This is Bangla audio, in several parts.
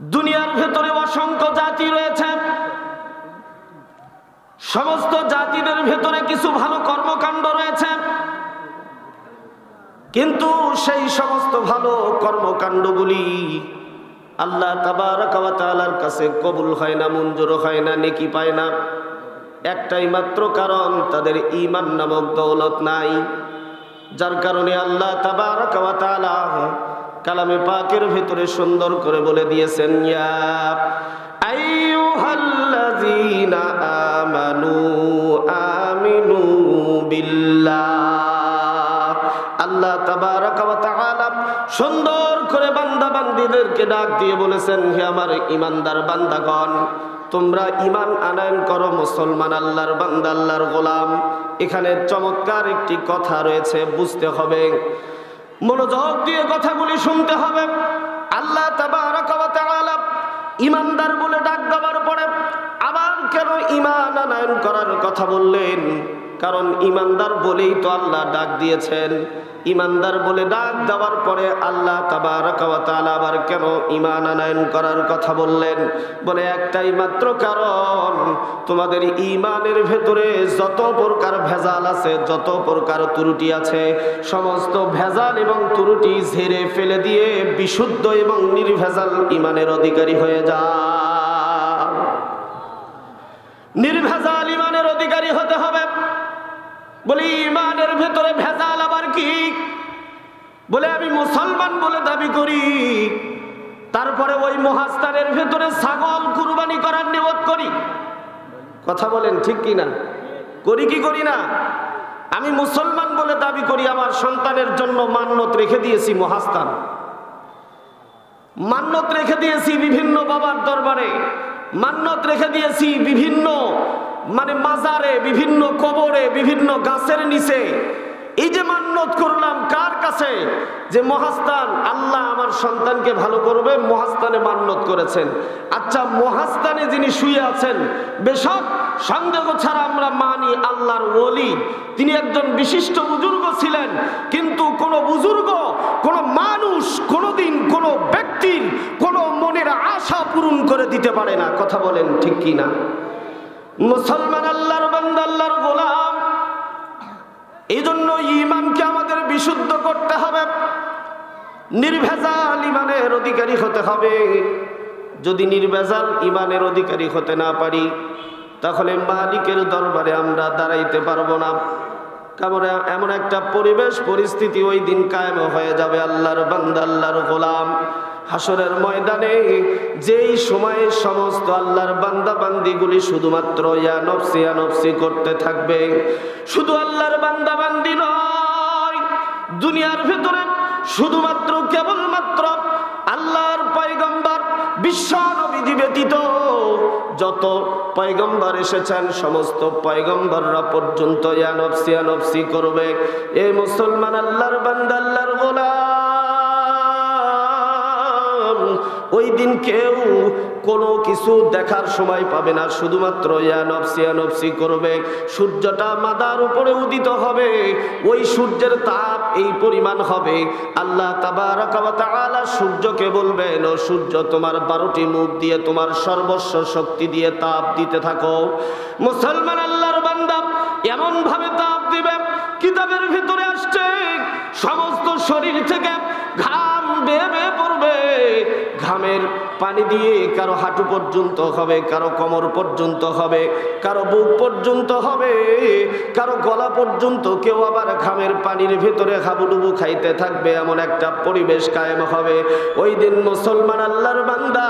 দুনিয়ার ভেতরে অসংখ্য জাতি রয়েছে। সমস্ত জাতিদের ভেতরে কিছু ভালো কর্মকাণ্ড রয়েছে। কিন্তু সেই সমস্ত ভালো কর্মকাণ্ডগুলি আল্লাহ কাছে কবুল হয় না, মঞ্জুর হয় না, নেকি পায় না। একটাই মাত্র কারণ, তাদের ইমান নামক দৌলত নাই। যার কারণে আল্লাহ তাবার কালামে পাকের ভেতরে সুন্দর করে বলে দিয়েছেন, ইয়া আইয়ুহাল্লাযীনা আমানু আমিনু বিল্লাহ। আল্লাহ তাবারাকা ওয়া তাআলা সুন্দর করে বান্দা বান্দীদেরকে ডাক দিয়ে বলেছেন, হে আমার ইমানদার বান্দাগণ, তোমরা ইমান আনয়ন করো, মুসলমান আল্লাহর বান্দা, আল্লাহর গোলাম। এখানে চমৎকার একটি কথা রয়েছে, বুঝতে হবে। মনোযোগ দিয়ে কথাগুলি শুনতে হবে। আল্লাহ ইমানদার বলে ডাক দেওয়ার পরে আবার কেন ইমান আনায়ন করার কথা বললেন? কারণ ইমানদার বলেই তো আল্লাহ ডাক দিয়েছেন। ইমানদার বলে ডাক দেওয়ার পরে আল্লাহ আবার কেন ইমান আনয়ন করার কথা বললেন? বলে, একটাই মাত্র কারণ, তোমাদের ইমানের ভেতরে যত প্রকার ভেজাল আছে, যত প্রকার ত্রুটি আছে, সমস্ত ভেজাল এবং ত্রুটি ঝেড়ে ফেলে দিয়ে বিশুদ্ধ এবং নির্ভেজাল ইমানের অধিকারী হয়ে যা। নির্ভেজাল ইমানের অধিকারী হতে হবে। বলি, ইমানের ভেতরে ভেজাল আবার কি? বলে, আমি মুসলমান বলে দাবি করি। তারপরে ওই মহাস্তানের ভেতরে ছাগল কুরবানি করার নিয়ত করি। কথা বলেন ঠিক কি না? করি কি করি না? আমি মুসলমান বলে দাবি করি, আমার সন্তানের জন্য মান্যত রেখে দিয়েছি মহাস্তান মান্যত রেখে দিয়েছি বিভিন্ন বাবার দরবারে। মান্যত রেখে দিয়েছি বিভিন্ন মানে মাজারে, বিভিন্ন কবরে, বিভিন্ন গাছের নিচে। এই যে মান্যত করলাম, কার কাছে? যে মহাস্তান আল্লাহ আমার সন্তানকে ভালো করবে মহাস্তানে মান্যত করেছেন। আচ্ছা মহাস্তানে যিনি শুয়ে আছেন, বেশক সন্দেহ ছাড়া আমরা মানি আল্লাহর ওলি। তিনি একজন বিশিষ্ট বুজুর্গ ছিলেন, কিন্তু কোনো বুজুর্গ, কোনো মানুষ কোনোদিন কোনো ব্যক্তির কোনো মনের আশা পূরণ করে দিতে পারে না। কথা বলেন ঠিক কি না মুসলমান আল্লাহর বান্দা, আল্লাহর গোলাম। এই জন্য ইমানকে আমাদের বিশুদ্ধ করতে হবে। নির্ভেজাল ইমানের অধিকারী হতে হবে। যদি নির্ভেজাল ইমানের অধিকারী হতে না পারি, তাহলে মালিকের দরবারে আমরা দাঁড়াইতে পারব না। কারণ এমন একটা পরিবেশ, পরিস্থিতি ওই দিন কায়েম হয়ে যাবে আল্লাহর বান্দা, আল্লাহর গোলাম। হাসরের ময়দানে, যেই সময়ে সমস্ত আল্লাহর বান্দা বান্দিগুলি শুধুমাত্র ইয়া নফসি ইয়া নফসি করতে থাকবে, শুধু আল্লাহর বান্দা বান্দি নয়, দুনিয়ার ভেতরে শুধুমাত্র কেবলমাত্র আল্লাহর পয়গম্বর, বিশ্ব নবীজি ব্যতীত যত পয়গম্বর এসেছেন, সমস্ত পয়গম্বররা পর্যন্ত ইয়ানফসি ইয়ানফসি করবে। এই মুসলমান আল্লাহর বান্দা, আল্লাহর গোলাম। ওই দিন কেউ কোনো কিছু দেখার সময় পাবে না। শুধুমাত্র ইয়ানফসি ইয়ানফসি করবে। সূর্যটা মাদার উপরে উদিত হবে। ওই সূর্যের তাপ এই পরিমাণ হবে। আল্লাহ তাবারাকালা সূর্যকে বলবেন, ও সূর্য, তোমার বারোটি মুখ দিয়ে তোমার সর্বস্ব শক্তি দিয়ে তাপ দিতে থাকো। মুসলমান আল্লাহর বান্দা এমন ভাবে তাপ দিবে, কিতাবের ভিতরে আসছে, সমস্ত শরীর থেকে ঘাম বেয়ে পড়বে। ঘামের পানি দিয়ে কারও হাঁটু পর্যন্ত হবে, কারও কোমর পর্যন্ত হবে, কারও বুক পর্যন্ত হবে, কারও গলা পর্যন্ত কেউ আবার ঘামের পানির ভেতরে হাবুডুবু খাইতে থাকবে, এমন একটা পরিবেশ কায়েম হবে। ওই দিন মুসলমান আল্লাহর বান্দা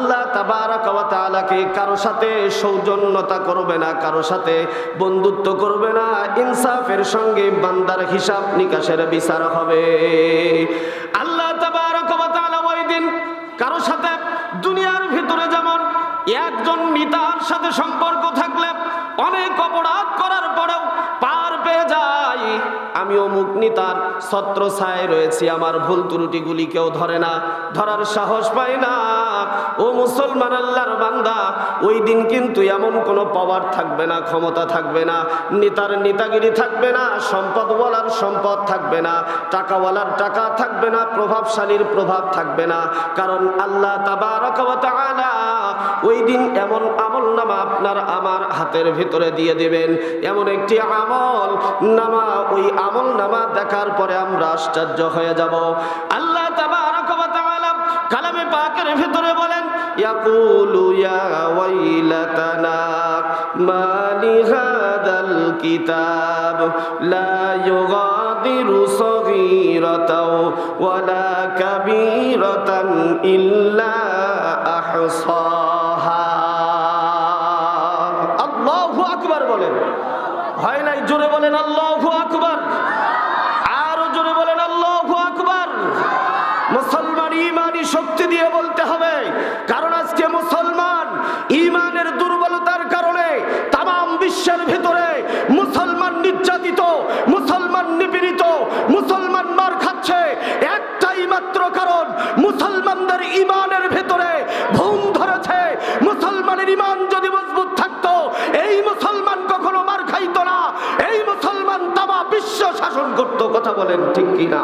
আল্লাহ তাবারাকে কারও সাথে সৌজন্যতা করবে না, কারও সাথে বন্ধুত্ব করবে না, ইনসাফের সঙ্গে বান্দার হিসাব নিকাশের বিচার হবে। আল্লাহ তাবারাকালা ওই দিন কারও সাথে দুনিয়ার ভিতরে যেমন একজন মিতার সাথে সম্পর্ক থাকলে অনেক অপরাধ করার পার পেয়ে যায় আমিও মুগ্নিতার ছত্র ছায় রয়েছি, আমার ভুল ত্রুটিগুলি কেউ ধরে না, ধরার সাহস পায় না। ও মুসলমান আল্লাহর বান্দা, ওই দিন কিন্তু এমন কোনো পাওয়ার থাকবে না, ক্ষমতা থাকবে না, নেতার নেতাগিরি থাকবে না, সম্পদওয়ালার সম্পদ থাকবে না, টাকাওয়ালার টাকা থাকবে না, প্রভাবশালীর প্রভাব থাকবে না, কারণ আল্লাহ তাবারক তাআলা ওই দিন এমন আমল নামা আপনার আমার হাতের ভিতরে দিয়ে দিবেন। এমন একটি আমল নামা, ওই আমল নামা দেখার পরে আমরা আশ্চর্য হয়ে যাব। আল্লাহ কালামে পাকের ভিতরে বলেন কিতাব ইল্লা আহসাহা বলেন আল্লাহ আকবর। আরও জোরে বলেন আল্লাহ আকবর। মুসলমান ইমানি শক্তি দিয়ে কথা বলেন ঠিক কিনা?